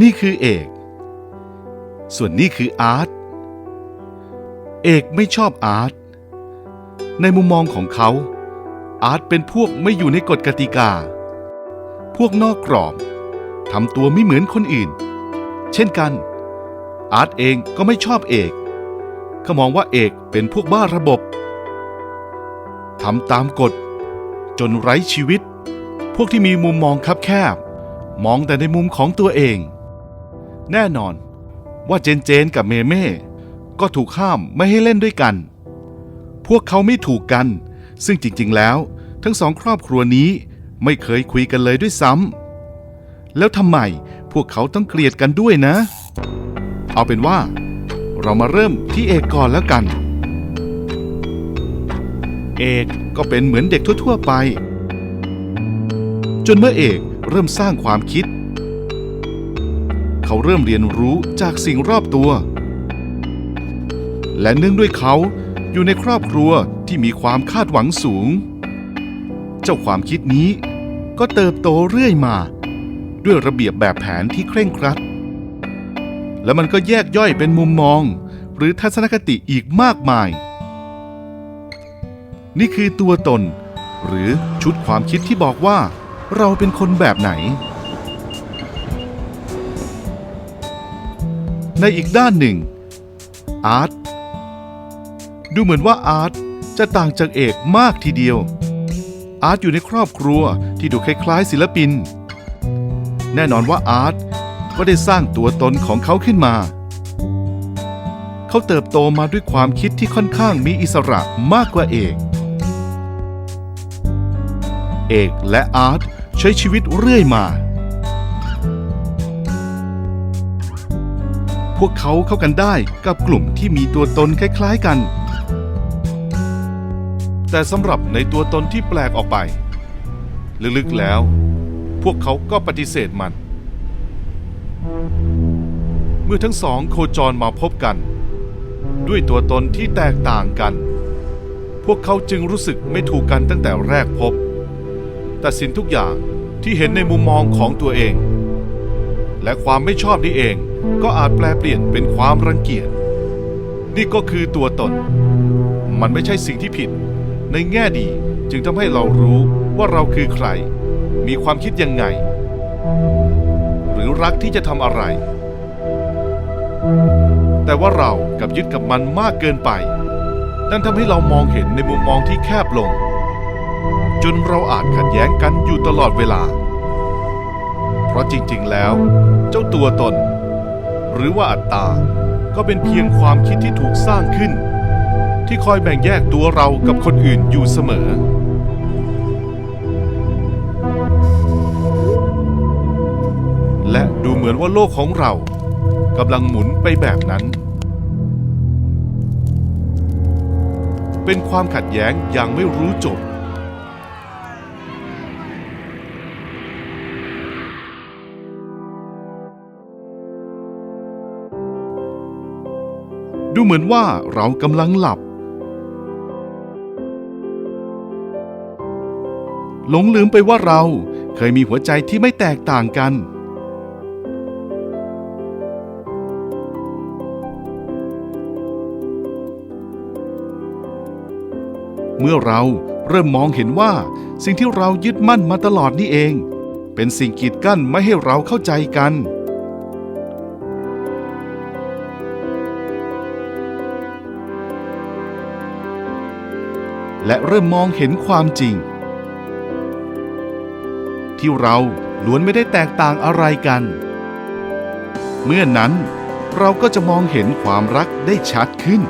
นี่คือเอก ส่วนนี่คืออาร์ต เอกไม่ชอบอาร์ต ในมุมมองของเขา อาร์ตเป็นพวกไม่อยู่ในกฎกติกา พวกนอกกรอบทำตัวไม่เหมือนคนอื่น เช่นกัน อาร์ตเองก็ไม่ชอบเอกเขามองว่าเอกเป็นพวกบ้าระบบทำตามกฎ จนไร้ชีวิต พวกที่มีมุมมองคับแคบ มองแต่ในมุมของตัวเอง แน่นอน ว่าเจนเจนกับเมเม่ก็ถูกห้ามไม่ให้เล่นด้วยกัน พวกเขาไม่ถูกกัน ซึ่งจริง ๆ แล้ว ทั้งสองครอบครัวนี้ไม่เคยคุยกันเลยด้วยซ้ำแล้วทำไมพวกเขาต้องเกลียดกันด้วยนะ เอาเป็นว่า เรามาเริ่มที่เอกก่อนแล้วกัน เอกก็เป็นเหมือนเด็กทั่ว ๆ ไป จนเมื่อเอกเริ่มสร้างความคิด เขาเริ่มเรียนรู้จากสิ่งรอบตัว และเนื่องด้วยเขาอยู่ในครอบครัวที่มีความคาดหวังสูง เจ้าความคิดนี้ก็เติบโตเรื่อยมา ด้วยระเบียบแบบแผนที่เคร่งครัด และมันก็แยกย่อยเป็นมุมมอง หรือทัศนคติอีกมากมาย นี่คือตัวตน หรือชุดความคิดที่บอกว่า เราเป็นคนแบบไหน ในอีกด้านหนึ่ง อาร์ตดูเหมือนว่าอาร์ตจะต่างจากเอกมากทีเดียว อาร์ตอยู่ในครอบครัวที่ดูคล้ายๆศิลปิน แน่นอนว่าอาร์ตก็ได้สร้างตัวตนของเขาขึ้นมา เขาเติบโตมาด้วยความคิดที่ค่อนข้างมีอิสระมากกว่าเอก เอกและอาร์ตใช้ชีวิตเรื่อยมา พวกเขาเข้ากันได้กับกลุ่มที่มีตัวตนคล้ายๆกัน แต่สำหรับในตัวตนที่แปลกออกไป ลึกๆแล้ว พวกเขาก็ปฏิเสธมัน เมื่อทั้งสองโคจรมาพบกัน ด้วยตัวตนที่แตกต่างกัน พวกเขาจึงรู้สึกไม่ถูกกันตั้งแต่แรกพบ ตัดสินทุกอย่างที่เห็นในมุมมองของตัวเอง และความไม่ชอบนี้เอง ก็อาจแปลเปลี่ยนเป็นความรังเกียจ นี่ก็คือตัวตน มันไม่ใช่สิ่งที่ผิด ในแง่ดีจึงทำให้เรารู้ว่าเราคือใคร มีความคิดยังไง หรือรักที่จะทำอะไร แต่ว่าเรากับยึดกับมันมากเกินไป นั่นทำให้เรามองเห็นในมุมมองที่แคบลง จนเราอาจขัดแย้งกันอยู่ตลอดเวลา เพราะจริงๆแล้ว เจ้าตัวตน หรือว่าอัตตา ก็เป็นเพียงความคิดที่ถูกสร้างขึ้น ที่คอยแบ่งแยกตัวเรากับคนอื่นอยู่เสมอ และดูเหมือนว่าโลกของเรากำลังหมุนไปแบบนั้น เป็นความขัดแย้งอย่างไม่รู้จบ ดูเหมือนว่าเรากำลังหลับ หลงลืมไปว่าเราเคยมีหัวใจที่ไม่แตกต่างกัน เมื่อเราเริ่มมองเห็นว่าสิ่งที่เรายึดมั่นมาตลอดนี่เอง เป็นสิ่งกีดกั้นไม่ให้เราเข้าใจกัน และเริ่มมองเห็นความจริง ที่เราล้วนไม่ได้แตกต่างอะไรกัน เมื่อนั้นเราก็จะมองเห็นความรักได้ชัดขึ้น